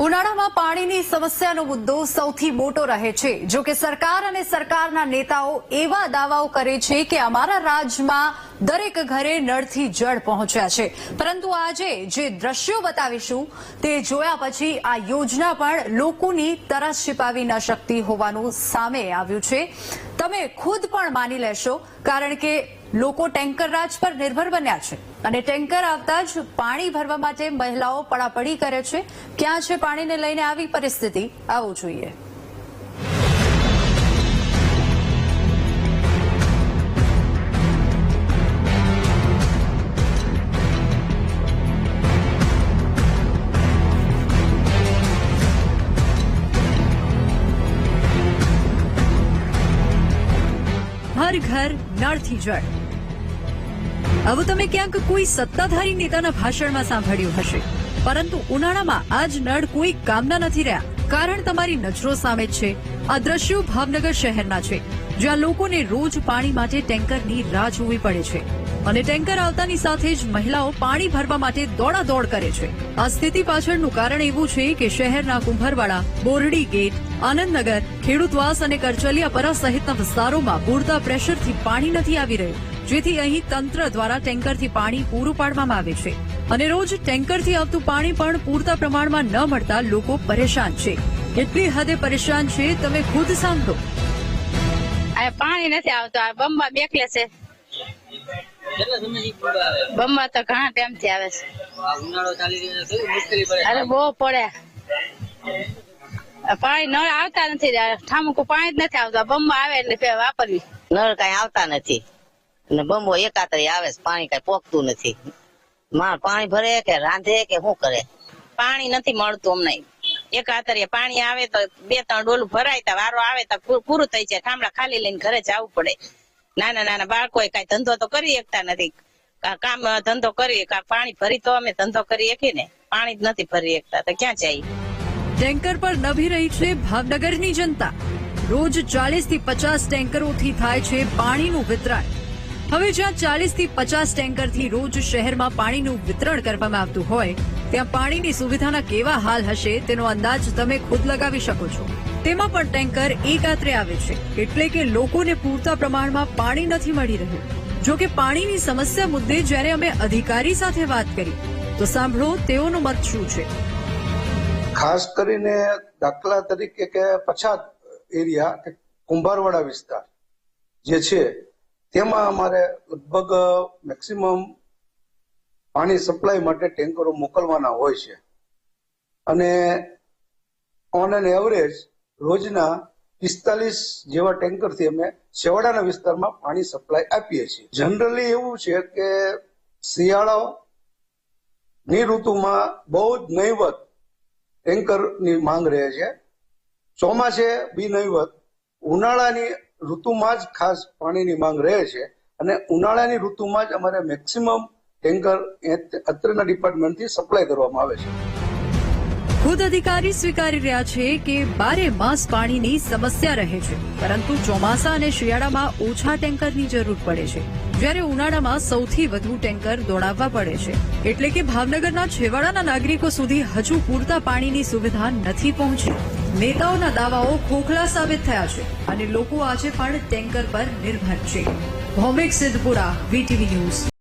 ઉનાળામાં પાણીની સમસ્યાનો મુદ્દો સૌથી મોટો રહે છે. જો કે સરકાર અને સરકારના નેતાઓ એવા દાવાઓ કરે છે કે અમારા રાજ્યમાં દરેક ઘરે નળથી જળ પહોંચ્યા છે. પરંતુ આજે જે દ્રશ્યો બતાવીશું તે જોયા પછી આ યોજના પણ લોકોની તરસ છિપાવી ન શકતી હોવાનું સામે આવ્યું છે. તમે ખુદ પણ માની લેશો, કારણ કે લોકો ટેન્કર રાજ પર નિર્ભર બન્યા છે અને ટેન્કર આવતા જ પાણી ભરવા માટે મહિલાઓ પડાપડી કરે છે. ક્યાં છે પાણીને લઈને આવી પરિસ્થિતિ? આવું જોઈએ. ઘર ઘર નળથી જળ. આવું તમે ક્યાંક કોઈ સત્તાધારી નેતાના ભાષણમાં સાંભળ્યું હશે. પરંતુ ઉનાળામાં આ જ નળ કોઈ કામના નથી રહ્યા. કારણ તમારી નજરો સામે છે. આ દ્રશ્યો ભાવનગર શહેરના છે, જ્યાં લોકોને રોજ પાણી માટે ટેન્કરની રાહ જોવી પડે છે. અને ટેન્કર આવતાની સાથે જ મહિલાઓ પાણી ભરવા માટે દોડાદોડ કરે છે. આ સ્થિતિ પાછળનું કારણ એવું છે કે શહેરના કુંભરવાડા, બોરડી ગેટ, આનંદનગર, ખેડૂતવાસ અને કરચલિયાપરા સહિતના વિસ્તારોમાં પૂરતા પ્રેશરથી પાણી નથી આવી રહ્યું. જેથી અહીં તંત્ર દ્વારા ટેન્કરથી પાણી પૂરું પાડવામાં આવે છે. અને રોજ ટેન્કરથી આવતું પાણી પણ પૂરતા પ્રમાણમાં ન મળતા લોકો પરેશાન છે. કેટલી હદે પરેશાન છે તમે ખુદ સાંભળો. આ પાણી નથી આવતું આ બમ્બા બેકલે છે. બમ્બા તો ઘણા ટાઈમથી આવે છે. ઉનાળો ચાલી રહ્યો છે મુશ્કેલી પડે અરે બહુ પડે. પાણી નળ આવતા નથી ઠામકું પાણી જ નથી આવતા. બમ્બા આવે એટલે વાપરવી. નળ કઈ આવતા નથી. અને બંબો એકાતરી આવે પાણી કઈ પોકતું નથી. માં પાણી ભરે કે રાંધે કે શું કરે? પાણી નથી મળતું અમને. એક આતરીએ પાણી આવે તો બે ત્રણ ડોલું ભરાય તો, વારો આવે તો પૂરું થઈ જાય. ઠામડા ખાલી લઈને ઘરે જવું પડે. નાના નાના બાળકો કઈ ધંધો તો કરી શકતા નથી. કામ ધંધો કરી પાણી ભરી તો અમે ધંધો કરી શકીએ ને? પાણી જ નથી ભરી શકતા તો ક્યાં જાય? ટેન્કર પર નભી રહી છે ભાવનગરની જનતા. રોજ ચાલીસથી પચાસ ટેન્કરોથી થાય છે પાણીનું વિતરણ. હવે જ્યાં ચાલીસથી પચાસ ટેન્કરથી રોજ શહેરમાં પાણીનું વિતરણ કરવામાં આવતું હોય, ત્યાં પાણીની સુવિધાના કેવા હાલ હશે તેનો અંદાજ તમે ખુદ લગાવી શકો છો. તેમાં પણ ટેન્કર એકાત્રે આવે છે, એટલે કે લોકોને પૂરતા પ્રમાણમાં પાણી નથી મળી રહ્યું. જો કે પાણીની સમસ્યા મુદ્દે જ્યારે અમે અધિકારી સાથે વાત કરી, તો સાંભળો તેઓનો મત શું છે. ખાસ કરીને દાખલા તરીકે કે પછાત એરિયા કુંભારવાડા વિસ્તાર જે છે તેમાં અમારે લગભગ મેક્સિમમ પાણી સપ્લાય માટે ટેન્કરો મોકલવાના હોય છે. અને ઓન એન એવરેજ રોજના પિસ્તાલીસ જેવા ટેન્કરથી અમે છેવાડાના વિસ્તારમાં પાણી સપ્લાય આપીએ છીએ. જનરલી એવું છે કે શિયાળો ની ઋતુમાં બહુ જ નહીવત ટેન્કરની માંગ રહે છે. ચોમાસે બી નહીવત, ઉનાળાની ઋતુમાં જ ખાસ પાણીની માંગ રહે છે અને ઉનાળાની ઋતુમાં જ અમારે મેક્સિમમ ટેન્કર અત્રના ડિપાર્ટમેન્ટથી સપ્લાય કરવામાં આવે છે. ખુદ અધિકારી સ્વીકારી રહ્યા છે કે બારે માસ પાણીની સમસ્યા રહે છે, પરંતુ ચોમાસા અને શિયાળામાં ઓછા ટેન્કરની જરૂર પડે છે. જ્યારે ઉનાળામાં સૌથી વધુ ટેન્કર દોડાવવા પડે છે, એટલે કે ભાવનગરના છેવાડાના નાગરિકો સુધી હજુ પૂરતા પાણીની સુવિધા નથી પહોંચી. નેતાઓના દાવાઓ ખોખલા સાબિત થયા છે અને લોકો આજે પણ ટેન્કર પર નિર્ભર છે. Bhaumik Siddhpura, VTV news.